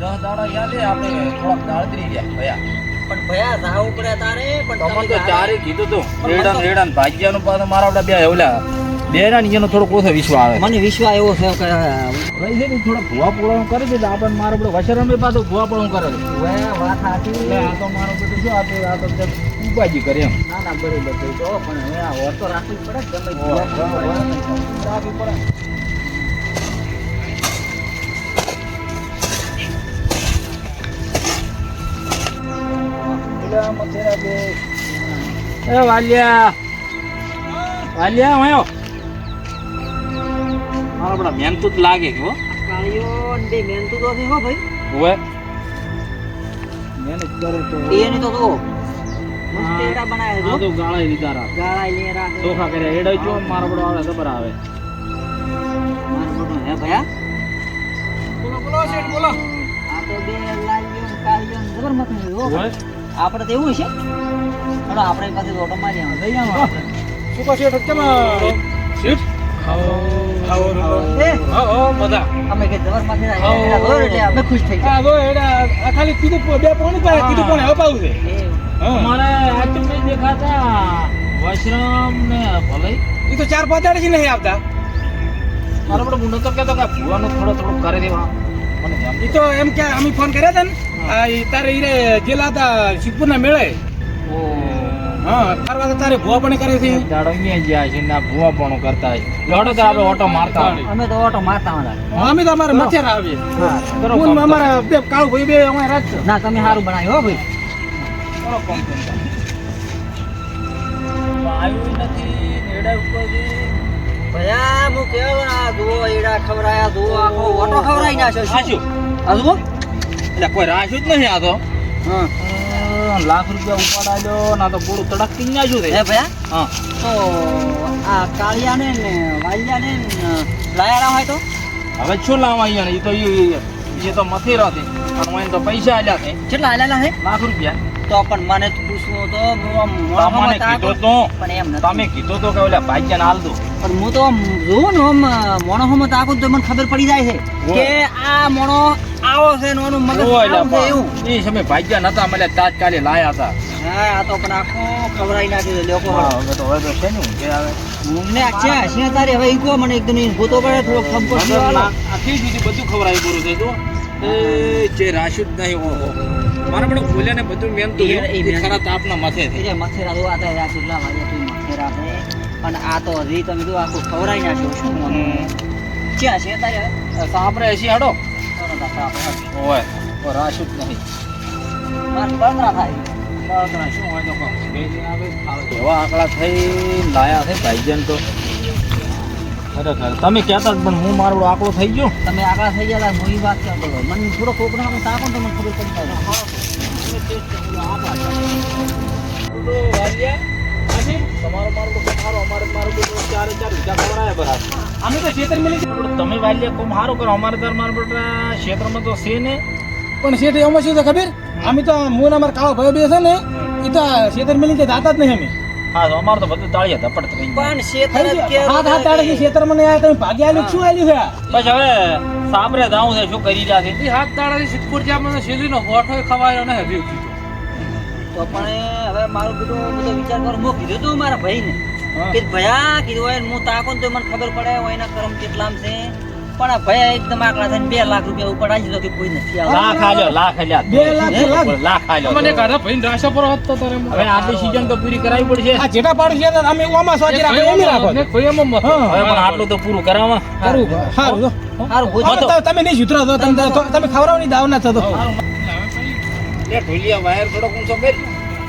દસ દાડા યાદ આપણે થોડાક દાળતરી ગયા ભયા. પણ ભયા જાવું પડે તારે પણ તમને તો ચારે કીધું તું પણ રેડા મને તો- ભાગ્યાનું પાછું મારા આપડા બે ઓલા બેરા ને એનો થોડોક ઓછો વિશ્વાસ આવે. મને વિશ્વાસ એવો છે કે ભાઈ છે ને થોડા ભૂવા પોળા કરી દે આપણે મારો બધો વશરમ પાછું ભૂવા પોળા કરે છે. વાત સાચી. આ તો મારો બધું શું આપણે આ તો ઉપાજી કરે એમ. ના ના બરોબર તો પણ હવે આ ઓર તો રાખવી પડે ગમે રાખવી પડે. પેલા મથેરા બે એ વાલિયા. વાલિયા હું મારા બડા મહેનતું જ લાગે કે હો. ને બે મહેનતું તો છે હો ભાઈ. ઓવે મહેનત કરે તો. એની તો જો મસ્તેરા બનાવે આ તો ગાળા લીધા રા ગાળા લે ચોખા કર્યા એડો જો મારો બડો આવે ખબર આવે. મારો બડો હે ભયા. બોલો બોલો શેઠ બોલો. આ તો બે લાલીઓ ને ખબર મત હો. ઓવે આપણે તો એવું છે. પણ આપણે પાસે ઓટો મારી આવો લઈ આવો આપણે. શું પછી તો ચાર પાંચ નહીં આવતા. મારો બધો મુંડો તો કહેતો કે ભૂવાનો થોડો થોડો કરી દેવા એમ તો એમ કે અમે ફોન કર્યા હતા ને. તારે ઈરે ગેલા હતા સિદ્ધપુરના મેળે. ઓ. હા તારવા તો તારે ભૂવા પણ કરે છે. દાડો અહીંયા જ્યાં છે ના ભૂવા પણ કરતા લોડો તો આપણે ઓટો મારતા અમે તો ઓટો મારતા હતા અમે તો અમારે મથેરા આવીએ. હા અમારા બે કાળુ ભાઈ બે અમારે રાખજો ના તમે સારું બનાવ્યું હો ભાઈ. કરો કામ કરતા. આવ્યું નથી નેડા ઉપરથી ભયા હું કેવું જુઓ એડા ખવરાયા જુઓ આખો ઓટો ખવરાઈ નાખ્યો શું? આ જુઓ. એટલે કોઈ રાખ્યું જ નહીં આ તો. હા. લાખ રૂપિયા ઉપાડાયો ના તો પૂરું તડકતી નાખ્યું છે ભયા? હા. તો આ કાળિયાને ને વાલિયાને ને હોય તો? હવે શું લાવવા અહીંયા એ તો એ તો મથી છે પણ મને તો પૈસા આલ્યા છે. કેટલા હાલેલા છે લાખ રૂપિયા. તો પણ મને પૂછવું તો તાકો- કીધું તો. પણ એમ તમે કીધું તો કે ઓલા ને હાલ દો. પણ હું તો જોઉં ને આમ મોણોમાં તાકું તો મને ખબર પડી જાય છે કે આ મોણો આવો છે ને એનું મગજ આવું છે એવું. એ સમય ભાગ્યા નતા મળ્યા તાત્કાલે લાયા હતા. હા આ તો પણ આખો ખવડાવી નાખ્યું છે લોકો હવે તો હવે તો છે ને જે આવે. મને છે છે તારી? હવે ઈકો મને એકદમ ભૂતો પડે દીવાનો. ના- આખી દીધી બધું ખવડાવી પૂરું થઈ તો એ જે રાશ્યું જ નહીં ઓહો. મારા પણ બોલ્યા ને બધું મેન તો મેન. ખરા તાપના માથે મચ્છેરા જો આતા રહ્યા કેટલા વાગ્યા તું મચ્છેરા છે અને આ તો હજી તમે જો આખું ખવરાઈ નાખ્યું શું આનું? ક્યાં છે તારે? સાંભળે સાપરે હડો. આપણે ઓય તો જ નહીં બળતરા થાય. બાળકના શું હોય તો. એવા આંકડા થઈ લાયા છે ભાઈજન તો. ખરેખર. તમે કહેતા પણ હું મારો આંકડો થઈ ગયો. તમે આગળ થઈ ગયા હું ઈ વાત કરતો હતો મને થોડો કોકડામાં તાકો તો મને ખબર પડી જાય. તમારો મારો તો સારો અમારે મારો તો ચારે ચાર વીઘા ખવડાયા બરાબર. અમે તો છેતર મિલી તમે વાલ્યા કોમ સારું કરો. અમારે તાર મારા બેટા ક્ષેત્રમાં તો છે ને. પણ શેઠ એમાં શું છે ખબર? અમે તો હું અમારા કાળો ભાઈ બે છે ને ઈ તો છેતર મિલી કે જ નહીં અમે. હા તો અમારે તો બધું તાળિયા ધપડ થઈ પણ શેતર જ હાથ કેવું હાથ તાળે છે. મને આયા તમે ભાગ્ય આલ્યું શું આલ્યું છે? બસ હવે સાબરે જાઉં છે શું કરી રહ્યા છે. હાથ તાળાથી સિદ્ધપુર જ્યાં મને શેરીનો ગોઠો ખવાયો ને હજી તો પણ હવે મારું કીધું બધો વિચાર કરો હું કીધું તું મારા ભાઈને. કે ભયા કીધું હોય હું તાકો ને તો મને ખબર પડે હોય એના કર્મ કેટલામ છે. પણ આ ભયા એકદમ આકડા થઈને બે લાખ રૂપિયા ઉપર આવી દીધો કે કોઈ નથી. લાખ આલ્યો લાખ આલ્યા. બે લાખ લાખ? આલ્યો. મને કાઢા ભાઈ રાશા પર હતો તારે હવે આટલી સીઝન તો પૂરી કરાવી પડશે. આ જેટા પાડું છે અમે ઓમાં સોચી રાખો. એમ હવે પણ આટલું તો પૂરું કરાવવા. કરું સારું તમે- નહીં સુધરો તો તમે તમે ખવડાવો નહીં દાવ ના થતો. એ ઢોલિયા વાયર થોડોક ઊંચો કરી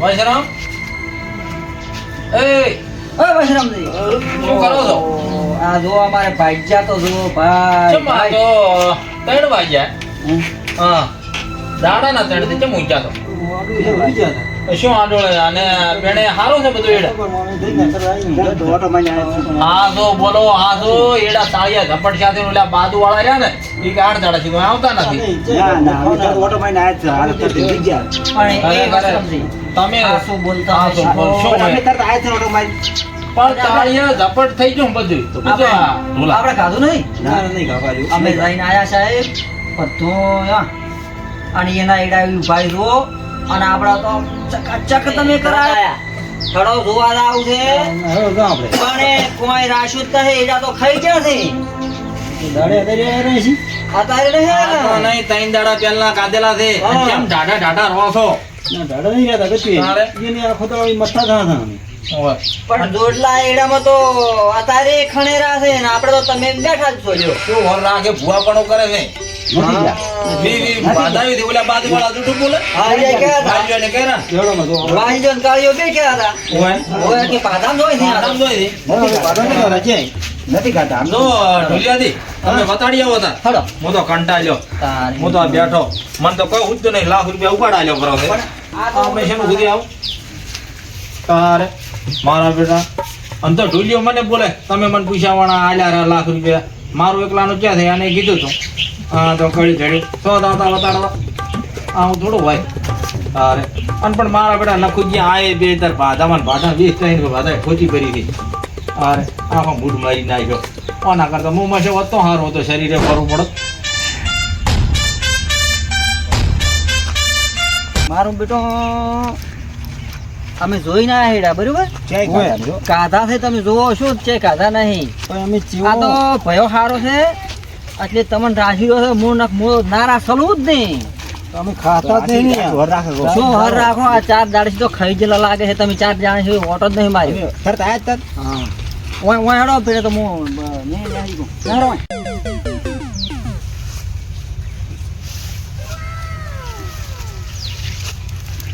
વૈશ્રામ એ! એ વૈશ્રામજી શું કરો છો? આ જો અમારે ભાઈજા તો જો ભાઈ. ચમ આ તો ત્રણ વાગ્યા. હા? દાડા ના ચડતી ચમ ઊંચા તો શું આડોળે અને બેને હારો છે બધું એડા? હા જો બોલો હા જો એડા તાળિયા ઝપટ સાથે ઓલા બાદુ વાળા રહ્યા ને એ આઠ દાડા થી આવતા નથી. પણ. તમે શું બોલતા આ શું બોલ- શું હોય? પણ તાળિયા ઝપટ થઈ ગયું બધું તો આ આપણે ખાધું નહીં? અમે જઈને આયા સાહેબ. બધું યા. અને એના એડા ભાઈ જો અને આપડા તો ચકચક તમે કરાયા. થોડો જોવા આવું છે. પણ એ કોઈ રાશુદ જ નહીં એડા તો ખાઈ ગયા છે. અત્યારે નહીં આ તો આવ્યા. નહીં ત્રણ દાડા પહેલા કાઢેલા છે. કેમ ઢાઢા ઢાઢા રહો છો? ઓય. પણ દોડલા એડામાં તો અત્યારે ખણેરા છે ને આપણે તો તમે બેઠા જ છો જો. શું વર રાખે પણ કરે છે? તો. ઢોલિયાથી તમે આવો તા હું તો કંટાળ્યો. હું તો બેઠો. મને તો કોઈ ઉઠતું નહીં. લાખ રૂપિયા ઉપાડા લ્યો બરાબર આ તો અમે શેનું સુધી આવું? તારે. મારા બેટા. અને તો ઢોલિયો મને બોલે તમે મને પૂછ્યા વાળા આલ્યા રા લાખ રૂપિયા. મારું એકલાનું ક્યાં થાય એને કીધું તું. તો ઘડી ઘડી. તો દાતા બતાડવા. આ હું થોડું હોય. અરે, અને પણ મારા બેટા નખુજી આ બે તાર ભાધામાં ભાધા વીસ, ત્રણ ભાધા ખોચી ભરી હતી અરે, આમાં મૂડ મારી નાખ્યો. કોના કરતા હું મશે વધતો સારું હતો શરીરે ફરવું પડત. મારું બેટો અમે જોઈ ના હેડા બરોબર? કાધા છે તમે જોવો છો જ છે કાધા નહીં. આ તો ભયો સારો છે. એટલે તમને રાશી રહ્યો છે મૂળ નખ મૂળ નારા સલું જ નહીં. શું હર રાખો? આ ચાર દાડથી તો ખાઈ જેલા લાગે છે. તમે ચાર જાણે છે ઓટો જ નહીં માર્યો. હા. ઓય ઓય હેડો પેલે તો હું બ- મેં ગયો.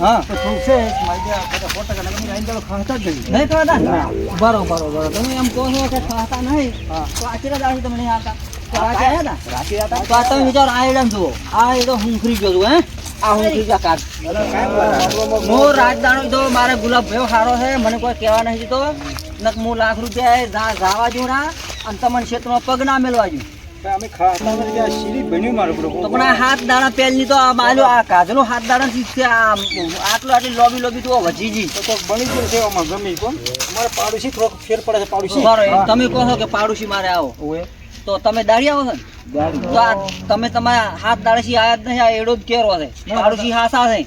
હા. નહીં ખાતા બરો બરો બરો તમે એમ કહો છો કે ખાતા નહીં તો આ કેટલા દાડાથી તમે નહીં આવતા તો રાતે આવ્યા હતા આ તમે વિચારો આ એડા જુઓ. આ એડો હુંખરી ગયો છું હે? આ હુંખરી ગયા કાઢ હું રાજદાણો તો મારે ગુલાબ ભાઈ સારો છે મને કોઈ કહેવા નહીં તો હું લાખ રૂપિયા એ જા- જાવા જોડા અને તમને ક્ષેત્રમાં પગ ના મેળવા જો તો પણ આ હાથ દાણા પહેલની તો આ માલ્યો આ કાજલો હાથ દાણા થી છે આ આટલો આટલી લોબી લોબી તો ગઈ બરો પાડોશી તમે કહો કે પાડોશી મારે આવો. તો તમે દાડી આવો છો ને? તો આ તમે તમારા હાથ દાડેથી આયા જ નહીં આ એડો જ કેરો છે. પાડોશી હાસા છે.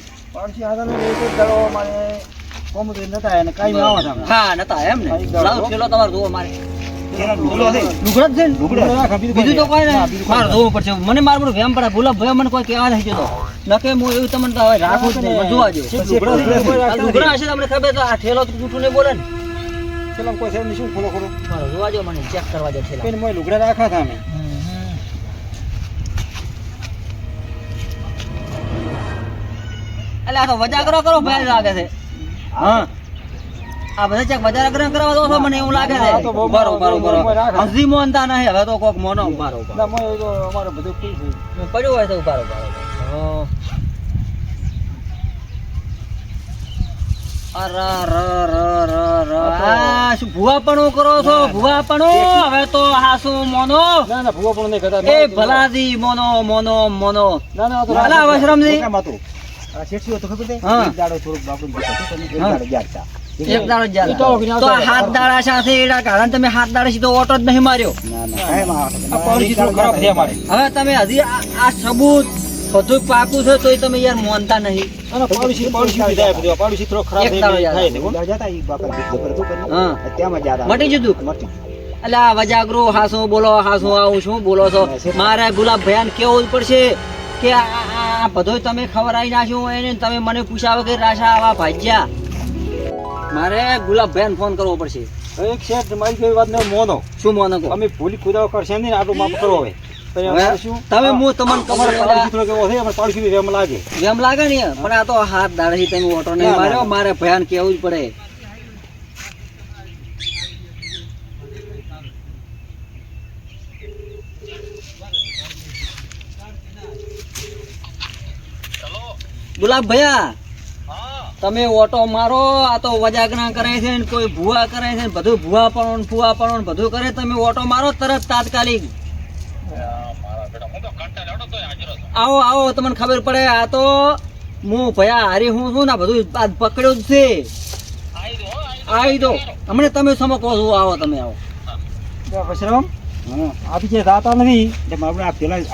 હા નતા એમ ને. લાવો પેલો તમારે જોવો મારે. લુગડા જ છે બીજું તો કોઈ નહીં. મારે જોવું પડશે. મને મારું બધું વેમ પડે. ગુલાબ ભાઈ મને કોઈ કહેવા નહીં જતો નકે હું એવું તમને તો હવે રાખું જ નહીં મને જોવા જો આ હશે તમને ખબર તો આ ઠેલો જૂઠું નહીં બોલે ને. મારે જોવા જો મને ચેક કરવા જો ઠેલા. લુગડા રાખ્યા હતા એટલે આ તો વજાગરો કરો ભાઈ લાગે છે. હા. આ બધા ચેક વજાગરો કરવા દો છો મને એવું લાગે છે. હા, તો બહુ બરો બરો બરો હજી મોનતા નહીં હવે તો કોક મોનો ઉભારો અમારે બધું. પડ્યો હોય ઉભારો ઉભારો. ભૂવાપણું કરો છો? ભુવાપણું? હવે તો હાસુ મોનો. ના ના ભૂવા નહીં કરતા. એ ભલાદી મોનો મોનો મોનો. ના ના તો ભલા વશરામજી. પ્રોગ્રામ આ શેઠી તો ખબર છે? દાડો થોડુંક હતું, તમે દાડો જાગતા. એક દાડો જ તો હાથ દાડા સાથે કારણ તમે હાથ દાડા સીધો ઓટો જ નહીં માર્યો. આવે. હવે તમે હજી આ સબૂત બધું પાકું છે તોય તમે યાર માનતા નહીં. આવે. મટી જતું એટલે આ વજાગરો હાસો બોલો હાસો આવું શું બોલો છો? મારે ગુલાબ ભયાન કેવું પડશે કે આ બધો તમે બધોય તમે ખવડાવી નાખ્યું એને તમે મને પૂછાવો કે રાશા આવા ભાજ્યા. મારે ગુલાબ ફોન કરવો પડશે. એક શેઠ મારી કોઈ વાત ને મોનો. શું મોનો અમે ભૂલી ખુદાઓ કરશે નહીં આટલું માફ કરો હવે. તમે હું તમને કમર પાડોશી એમ લાગે. એમ લાગે ને પણ આ તો હાથ દાડે તમે ઓટો નહીં માર્યો મારે ભયાન કેવું જ પડે. ગુલાબ ભૈયા તમે ઓટો મારો આ તો વજાગના કરે છે ને કોઈ ભૂવા કરે છે ને બધું ભૂવા પણ ને ફુવા પણ ને બધું કરે તમે ઓટો મારો તરત તાત્કાલિક. આવો આવો તમને ખબર પડે આ તો હું ભયા હારી હું છું ને આ બધું આ પકડ્યું જ છે. આવી દો હમણાં તમે સમો કહો છો આવો તમે આવો. પશુરામ આપી જે દાતા નથી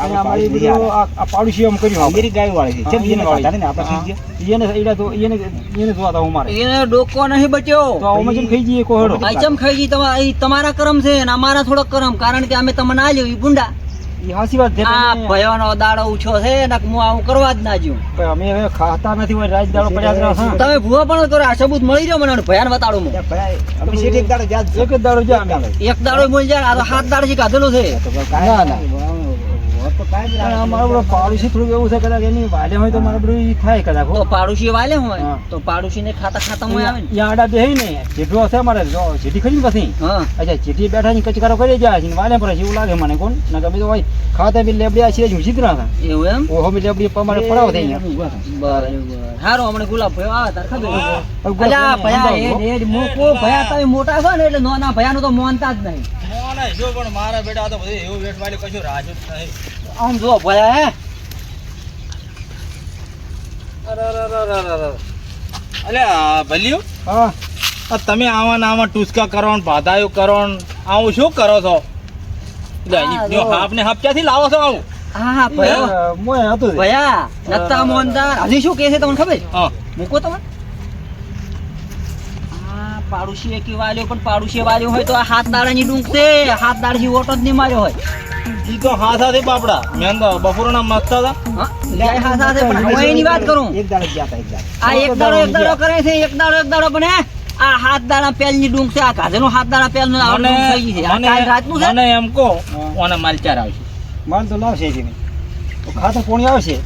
અને અમારી બધું આ આ પાડોશી એમ કર્યું અમેરી ગાય વાળી છે. જેને ખાતા ને આપણે. ખાઈ એને એડા તો એને એને જોતા હું મારે. એને ડોકો નહીં બચ્યો. તો અમે જેમ ખાઈ જઈએ કોહડો. આ ચમ ખાઈ ગઈ તમારા તમારા કરમ છે ને અમારા થોડોક કરમ. કારણ કે અમે તમને આ લેવી ગુંડા હાસી વાત છે આ ભયોનો દાડો ઉછો છે ને હું આવું કરવા જ ના જ્યું પણ અમે હવે ખાતા નથી હોય રાજ દાડો પડ્યા જ છે. તમે ભૂવા પણ કરો આ સબૂત મળી રહ્યો મને ભયાન બતાડો હું અમે એક દાડો યાદ એક દાડો જ્યાં એક દાડો મળી જાય આ તો હાથ દાડો છે કાઢેલો છે ના, ના. હોત તો કાંઈ જ પણ રાખે. અમારું પાડોશી થોડુંક એવું છે કદાચ એની વાડે હોય તો મારે બધું થાય કદાચ તો પાડોશી વાલે હોય? તો પાડોશી ને ખાતા ખાતા હું આવે ને આડા બેહી ને જેઠો હશે અમારે જો ખરી ને પછી? હા. અચ્છા ચીઠી બેઠા કચકારો કરી જાય છે ને વાલે એવું લાગે મને કોણ? ના ગમે તો ભાઈ ખાતા બી લેબડિયા છે જ ચિત્ર હતા. એવું એમ? ઓહો બી લેબડી પ્રમાણે પડાવ થઈ બરાબર હારો હમણાં ગુલાબ ભયો. આવે તાર ખબર ભયા. એ ભયા તમે મોટા છો ને એટલે નાના ભયાનું તો મોનતા જ નહીં. મોને જો પણ મારા બેટા તો બધું એવું વેટ વાળી કશું રાજુ જ નહીં. આમ જો ભયા હે? અલ્યા ભલ્યું? હા. તમે આવા ને આવા ટૂસકા કરો ને ભાદાયું કરો ને આવું શું કરો છો? લે, હા, જો જો. હાપ ને હાપ ક્યાંથી લાવો છો આવું? હા ભયા. હતું ભયા નતા મોનતા હજી શું કે છે તમને ખબર? હા. મૂકો તમે આ પાડોશીએ કે વાલ્યો પણ પાડોશીએ વાલ્યો હોય તો આ હાથ દાડાની ડૂંકશે હાથ દાડાથી ઓટો જ નહીં માર્યો હોય. ઈ તો હાથ હાથે બાપડા. મેં તો બપોરના મસ્ત હતા. હા? જાય પણ હું એની વાત કરું. એક દાડો ગયા હતા, એક દાડો. આ એક દાડો એક દાડો કરે છે એક દાડો એક દાડો બને આ હાથ દાડા પેલની ડૂંક છે આ હાથ દાડા પેલનું થઈ છે. આ કાલ રાતનું છે? મને એમ કહો હા. ઓને માલચાર આવશે. માન તો લાવશે. ખાતર પોણી આવશે.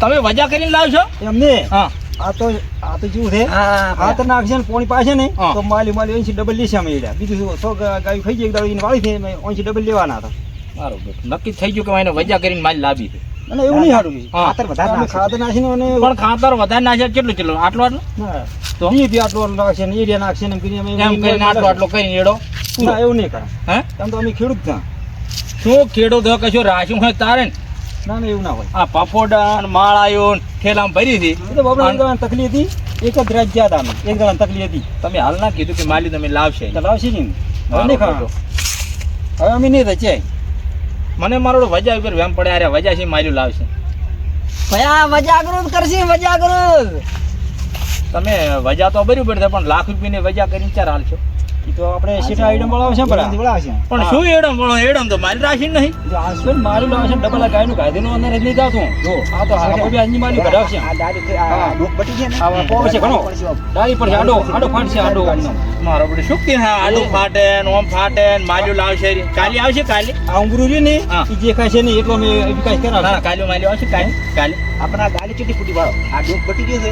તમે વજા કરીને લાવશો? એમને હા. આ તો આ તો જેવું છે. આ તો નાખશે ને પોણી પાસે ને તો માલી માલી ઓછી ડબલ લેશે અમે એડા. બીજું શું સો ગાયું ખાઈ જાય એક દાડો વાળી છે ઓછી ડબલ લેવાના હતા. બરોબર. નક્કી થઈ ગયું કે એને વજા કરીને માલ લાવી છે. અને એવું નહીં સારું. ખાતર વધારે. ખાતર નાખીને અને પણ ખાતર વધારે નાખ્યા કેટલું કેટલું આટલો આટલો? તો? નહીં થી આટલો નાખશે ને એરિયા નાખશે ને એમ કરીને એમ કરીને આટલો આટલો કરીને એડો ના એવું નહીં કરે હે? તમે તો અમે ખેડૂત ના. શું ખેડૂત કશું રાશું હોય તારે ને? ના ના એવું ના હોય. આ પાફોડા ને માળ આવ્યો ને ભરી હતી. એ તો બાબા તકલીફ હતી એક જ રાત હતા એક દાડાની તકલીફ હતી. તમે હાલ ના કીધું કે માલી તમે લાવશે. તો લાવશે ને હવે મારો હવે અમે નહીં રચ્યા મને મારો વજા ઉપર વેમ પડે અરે વજા છે માર્યું લાવશે. ભયા વજાગૃત કરશે વજાગૃત. તમે વજા તો બરાબર છે પણ લાખ રૂપિયાની વજા કરીને ચાર હાલશો. તો આપણે સીટા આઈડમ બોલાવશે એનાથી પણ શું એડમ પણ એડમ તો મારી રાખી નહીં. જો આ શું મારું લાવશે ડબલ આ ગાયનું ગાયનું અંદર જ નહીં જાતું. જો આ તો હા કોઈ આજની માલી કઢાવશે આ દાડી આ. ડોક બટી છે ને? આ છે ઘણો. દાડી પર આડો આડો ફાટશે આડો મારો બધું શું કે હા? આડું ફાટે ને ઓમ ફાટે ને માલ્યું લાવશે. કાલે આવશે કાલે? આ ઉંગરું રહ્યું ને એ જે ખાય છે ને એટલો મેં વિકાસ ના કાલે માલ્યું આવશે કાલે કાલે. આપણે ગાડી ચીટી ફૂટી પાડો આ ડોક બટી ગયો છે.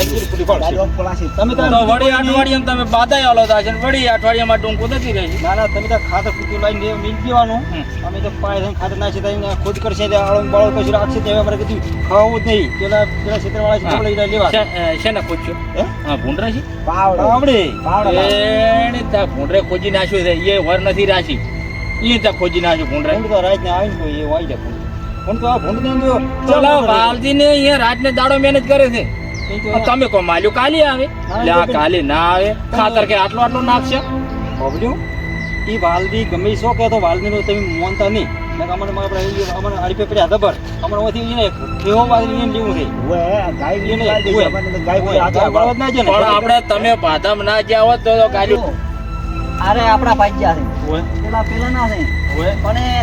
ચીટી ફૂટી ખોલાશે. તમે તો વળી અઠવાડિયામાં તમે બાદાય આલો થશે છે વળી અઠવાડિયામાં ટૂંકો થતી રહેશે ના ના તમે તો ખાતર ફૂટી લઈને મીન પીવાનું અમે તો પાય થઈને ખાતર નાખી દઈને ખુદ કરશે તે આળો બાળો કશું રાખશે તે અમારે કીધું ખાવું જ નહીં. પેલા પેલા ક્ષેત્રવાળા છે હા. જાય લેવા. છે- શેને પૂછ્યું હે? હા ભૂંડરા છે? પાવડો. આવડે પાવડો એને તા ભૂંડરે ખોજી નાખ્યું છે. એ વર નથી રાખી એ તા ખોજી નાખ્યું ભૂંડરા. ભૂંડ તો રાત ને આવીને એ હોય જાય ચલો ને અહીંયા રાત ને દાડો મહેનત કરે છે. તમે કહો માલ્યું કાલી આવે? કાલે ના આવે. ખાતર કે આટલો આટલો નાખશે? બબલ્યું એ વાલદી ગમે શો તો વાલદી નું તમે મોનતા નહીં. નકર અમને અમને પડ્યા અમને ઓથી એને કેવો વાલદી એને લેવું પણ આપણે તમે બાધામ ના ગયા હોત તો તો અરે આપણા ભાઈ છે. પેલા પેલા ના છે. એ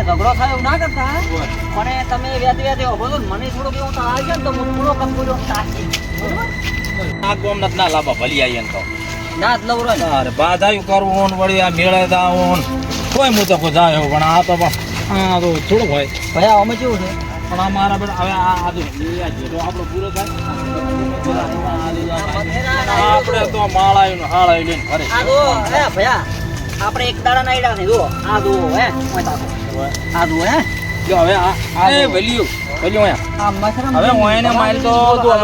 ઝઘડો થાય એવું ના કરતા એ તમે વ્યાજ વ્યાજ બોલો ને મને થોડો એવું તો આવી જાય ને તો હું થોડો કમ કર્યો. બરોબર આ ગોમ નથી ના લાભા ભલી આવી એમ તો. ના જ લવરો ને. અરે બાધાયું કરવું વળી આ મેળે દાવું કોઈ મુજબ જાય પણ આ તો આ તો થોડુંક હોય. ભયા અમે કેવું છે? પણ આ મારા બેટા હવે આ આ જો આપણો પૂરો થાય. આપણે તો માળાયું હાળાયું લઈને ફરે. ભયા આપણે એક દાડા નાઈડા છે જો આ જુઓ હે ઓય તાકો આ જુઓ હે. જો હવે આ આ એ વલ્યું વલ્યું અહીંયા. આ મસરમ હવે હું એને મારી તો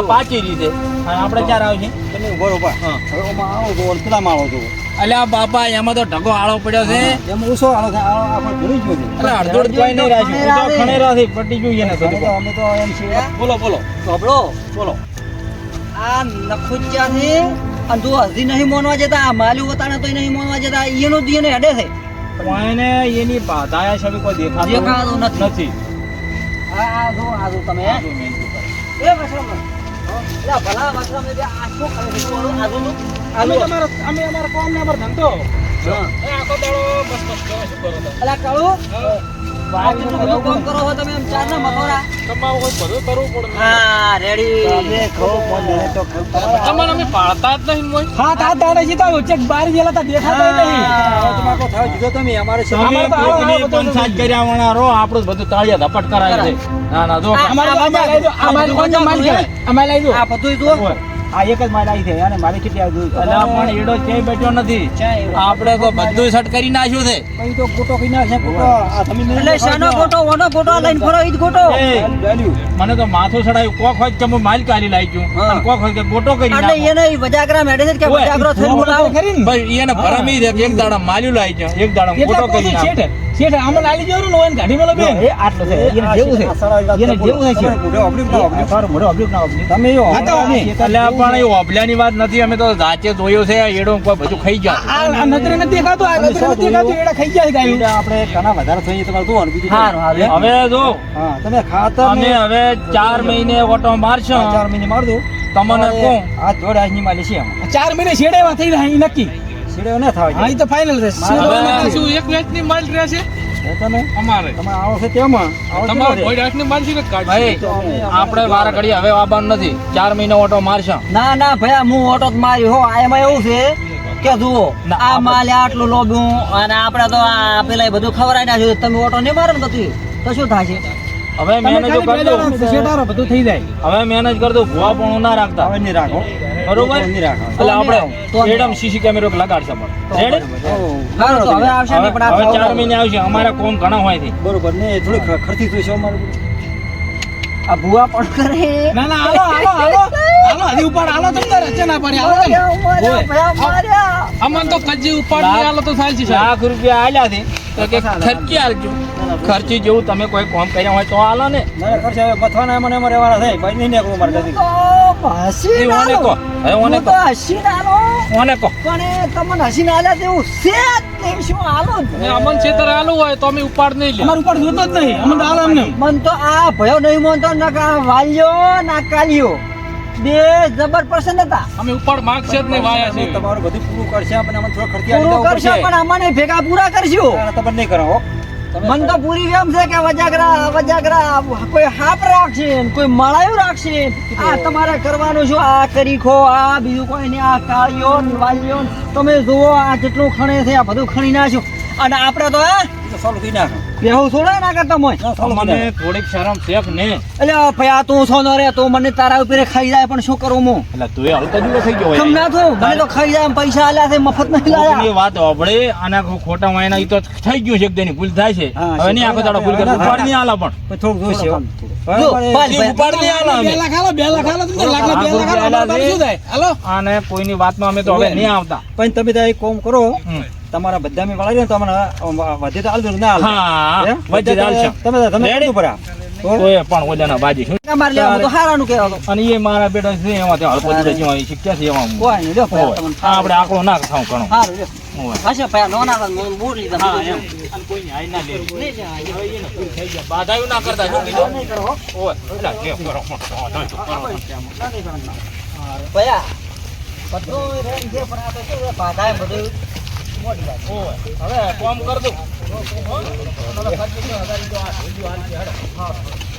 પાછી રીતે અને આપણે ચાર આવશે? તમે ઊભો બા. હવે ઓમાં આવો તો ઓલ પેલા માળો અલે આ બાપા એમાં તો ઢગો આળો પડ્યો છે. એમાં ઓછો આળો છે આળો આપણે ભૂલી જ ગયો એટલે અડધો કોઈ નહીં રાખ્યું તો ખણેરા થી પટી ગયું એને તો અમે તો એમ છે બોલો બોલો. ગોબડો બોલો. આ નખુજ્યા છે અને તું હજી નહીં મોનવા જતા આ માલ્યું વતાણે તોય નહીં મોનવા જતા. એનો દી એને હેડે છે. એને એની બાધાયા છે કોઈ દેખાતો દેખાતું નથી. નથી. આ આ જો આ જો તમે. જો. એ લા ભલા મશરમ એ આ શું કરે છે? આ જો તું અમે જો. અમે અમારો કોમ ને અમારો ધંધો. હા. એ આખો દાડો બસ બસ કરો, શું કરો? અલા કાળુ? આ બધું જ જ તાળિયા ધપટ કરાય છે. ના ના જો. અમારે લઈ દો અમારે લઈ દો આ બધું જો હોય. આ એક જ માલ આવી છે અને મારે કેટલી આવી પણ એડો ક્યાંય બેઠો નથી આપણે તો બધું સટ કરી નાખ્યું છે કઈ તો ખોટો કઈ નાખે ખોટો આ તમે મને એટલે શાનો ખોટો ઓનો ખોટો લઈને ફરો ઈ વેલ્યુ મને તો માથું સડાયું કોક હોય કે હું માલ કાલી લાવી ગયું. અને કોક હોય કે ગોટો કરી એટલે એને વજાગરા મેડે છે કે વજાગરો થઈને બોલાવ ભાઈ એને ભરમી દે એક દાડા માલ્યું લાવી ગયો એક દાડા ખોટો ગોટો કરી પોતે નાખો. શેઠ શેઠ આમાં લાલી જેવું ને હોય ગાડી મેલો બેન એ આટલો છે. એને જેવું છે એને જેવું છે મોઢે ઓબ્લિક ના ઓબ્લિક તારો મોઢે ઓબ્લિક ના ઓબ્લિક તમે યો અમે. એટલે પણ એ ઓબલાની વાત નથી. અમે તો જાચે જોયો છે એડો કોઈ બધું ખાઈ જાય આ નતરે નથી દેખાતું આ નતરે નથી દેખાતું એડા ખાઈ જાય ગાયું. આપણે કના વધારે થઈ તમારે જોવાનું બીજું હારું, હારું. હવે જો હા તમે ખાતર અમે હવે ચાર મહિને ઓટો મારશો. ચાર મહિને મારજો તમને કહું. આ જોડે આજની માલી છે ચાર મહિને છેડે એવા થઈ જાય નક્કી. છેડે ન થાય હા તો ફાઇનલ છે. હવે શું એક વેચની માલ રહે છે? આપડે ભાઈ વારા ઘડી હવે આવવાનું નથી. ચાર મહિને ઓટો મારશે. ના ના ભયા હું ઓટો જ મારી હો. એમાં એવું છે કે જુઓ આ માલ આટલું લોબ્યું અને આપણે તો આ પેલા એ બધું ખવરાઈ નાખ્યું તમે ઓટો નહીં મારો ને કતું તો શું થાય છે હવે મેનેજ કરી દઉં બધું થઈ જાય. હવે મેનેજ કરી દઉં ભૂવા પણ ના રાખતા. હવે નહીં રાખો. બરોબર? એટલે આપણે તો સીસી કેમેરો લગાડશે પણ. રેડ સારું તો હવે આવશે ને પણ આ હવે ચાર મહિને આવશે. અમારે કોમ ઘણા હોય છે બરોબર ને થોડી ખર્ચી છે અમારું. આ ભૂવા પણ કરે. ના ના હાલો હાલો હાલો. હાલો ઉપર હાલો તમને રચે ના પડે. હાલો. અમને તો કજી ઉપાડ નહીં આલો તો થાય છે લાખ રૂપિયા આલ્યા છે. કે ખર્ચી આલજો. ખર્ચી જેવું તમે કોઈ કોમ કર્યા હોય તો આલો ને. ના ના ખર્ચે હવે બથવાના મને ને વાળા રહેવાના થાય. ભાઈ નહીં નીકળવું મારે જલ્દી. તો હસી ઓને કો કહો. હવે ઓને કો તો હસી નાનો. ઓને કહો. પણ તમને હસી ના આલે તેવું છે જ શું હાલો જ? ને અમન છેતર આલું હોય તો અમે ઉપાડ નહીં લે. અમાર ઉપાડ જોતો જ નહીં. અમન તો હાલો મન તો આ ભયો નહીં મોનતો ના કા વાલ્યો ના કાલિયો. બે જબર પસંદ હતા અમે ઉપર માર્ક છે ને વાયા છે તમારું બધું પૂરું કરશે આપણે અમને થોડો ખર્ચી પૂરું કરશો પણ અમને ભેગા પૂરા કરશો. તમે નહીં કરો મન તો પૂરી એમ છે કે વજાગરા વજાગરા કોઈ હાપ રાખશે કોઈ મળાયું રાખશે. આ તમારે કરવાનું શું આ કરીખો આ બીજું કોઈ નહીં આ કાળીઓ ને વાલિયો તમે જુઓ આ જેટલું ખણે છે આ બધું ખણી નાખ્યું. અને આપણે તો સોલ્વ થઈ નાખો. બેહું છોડે ના કરતા મોય. મને થોડીક શરમ શેખ ને. એટલે આ તું છો રે તો મને તારા ઉપર ખાઈ જાય પણ શું કરું હું? એટલે તું એ હલકા જેવો થઈ ગયો ના તો મને તો ખાઈ જાય પૈસા આલ્યા છે મફત નહીં લાયા. એ વાત હોભળે અને આખું ખોટા વાયના ઈ તો થઈ ગયું છે એક દેની ભૂલ થાય છે. હવે નહીં આખો દાડો ભૂલ કરે ઉપાડ નહીં આલા પણ. થોડું થોડુંક જોઈશે હો. જો, પાલ ઉપાડ નહીં આલા અમે. લાખ હાલો બે તમને લાખ ના બે લાખ હાલો આલા અમારે છે. શું થાય? હાલો. અને કોઈની વાતમાં અમે તો હવે નહીં આવતા. પણ તમે ત્યાં એક કોમ કરો. તમારા બધા મેં વાળી તો અમને વધે તો આલજો ના એમ? વચ્ચે ચાલશે તમે તમે Ready? કેટલું કોઈ પણ ઓજાના બાજી શું મારે લેવા તો હારાનું કહેવાતો અને એ મારા બેટા છે એમાં તે શીખ્યા છે એમાં કોઈ નહીં લ્યો આપણે આકડો ના ખાવ ઘણો. હારું લ્યો. હશે ભયા નો ના હું લીધા હા, એમ. અને ના થઈ ગયા. બાધાયું ના કરતા શું કીધું? કરો. ભયા બધું રેડી પણ આ તો બધું. હવે કોમ કરી દઉં. હો? હજાર રૂપિયા હેડો.